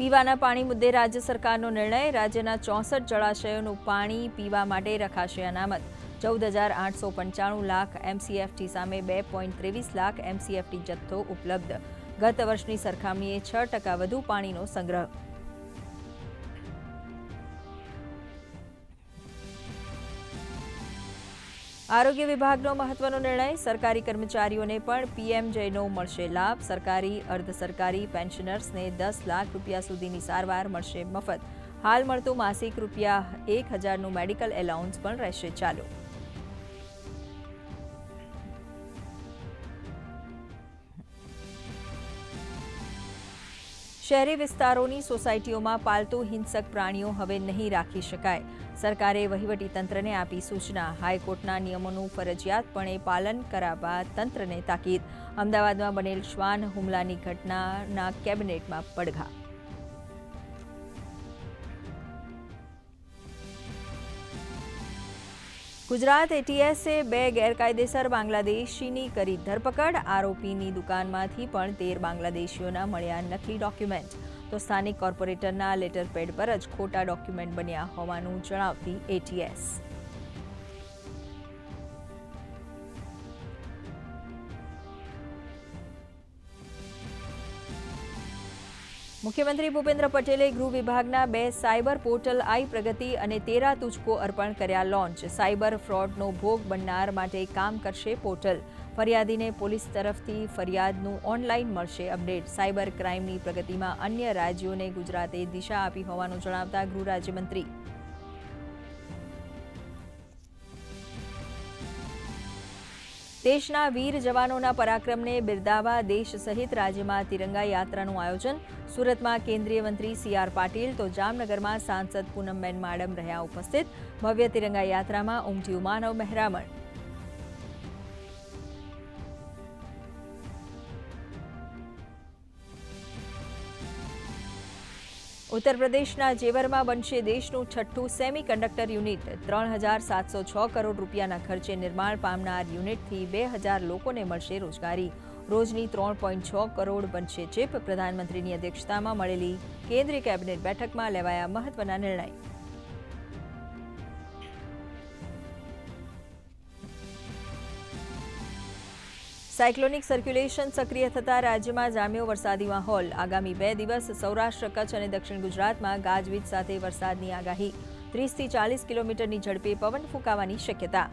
પીવાના પાણી મુદ્દે રાજ્ય સરકારનો નિર્ણય. રાજ્યના ચોસઠ જળાશયોનું પાણી પીવા માટે રખાશે અનામત. ચૌદ હજાર આઠસો પંચાણું લાખ એમસીએફટી સામે બે પોઈન્ટ ત્રેવીસ લાખ એમસીએફટી જથ્થો ઉપલબ્ધ. ગત વર્ષની સરખામણીએ છ ટકા વધુ પાણીનો સંગ્રહ. આરોગ્ય વિભાગનો મહત્વનો નિર્ણય, સરકારી કર્મચારીઓને પણ પીએમ જયનો મળશે લાભ. સરકારી, અર્ધ સરકારી પેન્શનર્સને દસ લાખ રૂપિયા સુધીની સારવાર મળશે મફત. હાલ મળતું માસિક રૂપિયા એક હજારનું મેડિકલ એલાઉન્સ પણ રહેશે ચાલુ. શહેરી વિસ્તારોની સોસાયટીઓમાં પાલતુ હિંસક પ્રાણીઓ હવે નહીં રાખી શકાય. સરકારે વહીવટી તંત્રને આપી સૂચના. હાઈકોર્ટના નિયમોનું ફરજિયાતપણે પાલન કરાવવા તંત્રને તાકીદ. અમદાવાદમાં બનેલ શ્વાન હુમલાની ઘટનાના કેબિનેટમાં પડઘા. ગુજરાત એટીએસે બે ગેરકાયદેસર બાંગ્લાદેશીની કરી ધરપકડ. આરોપીની દુકાનમાંથી પણ તેર બાંગ્લાદેશીઓના મળ્યા નકલી ડોક્યુમેન્ટ. તો સ્થાનિક કોર્પોરેટરના લેટર પેડ પર જ ખોટા ડોક્યુમેન્ટ બન્યા હોવાનું જણાવતી એટીએસ મુખ્યમંત્રી ભૂપેન્દ્ર પટેલે ગૃહ વિભાગના બે સાયબર પોર્ટલ આઈ પ્રગતિ અને તેરા તુજકો અર્પણ કર્યા લોન્ચ. સાયબર ફ્રોડનો ભોગ બનનાર માટે કામ કરશે પોર્ટલ. ફરિયાદીને પોલીસ તરફથી ફરિયાદનું ઓનલાઈન મળશે અપડેટ. સાયબર ક્રાઇમની પ્રગતિમાં અન્ય રાજ્યોને ગુજરાતે દિશા આપી હોવાનું જણાવતા ગૃહ રાજ્યમંત્રી. દેશના વીર જવાનોના પરાક્રમને બિરદાવા દેશ સહિત રાજ્યમાં તિરંગા યાત્રાનું આયોજન. સુરતમાં કેન્દ્રીય મંત્રી સી આર પાટીલ તો જામનગરમાં સાંસદ પૂનમબેન માડમ રહ્યા ઉપસ્થિત ભવ્ય તિરંગા યાત્રામાં ઉમટ્યું માનવ મહેરામણ ઉત્તર પ્રદેશના જેવરમાં બનશે દેશનું છઠ્ઠું સેમી કંડક્ટર યુનિટ ત્રણ હજાર સાતસો છ કરોડ રૂપિયાના ખર્ચે નિર્માણ પામનાર યુનિટથી બે હજાર લોકોને મળશે રોજગારી રોજની ત્રણ પોઈન્ટ છ કરોડ બનશે ચીપ. પ્રધાનમંત્રીની અધ્યક્ષતામાં મળેલી કેન્દ્રીય કેબિનેટ બેઠકમાં લેવાયા મહત્વના નિર્ણય. સાયક્લોનિક સર્ક્યુલેશન સક્રિય થતા રાજ્યમાં જામ્યો વરસાદી માહોલ. આગામી બે દિવસ સૌરાષ્ટ્ર, કચ્છ અને દક્ષિણ ગુજરાતમાં ગાજવીજ સાથે વરસાદની આગાહી. ત્રીસથી ચાલીસ કિલોમીટરની ઝડપે પવન ફૂંકાવાની શક્યતા.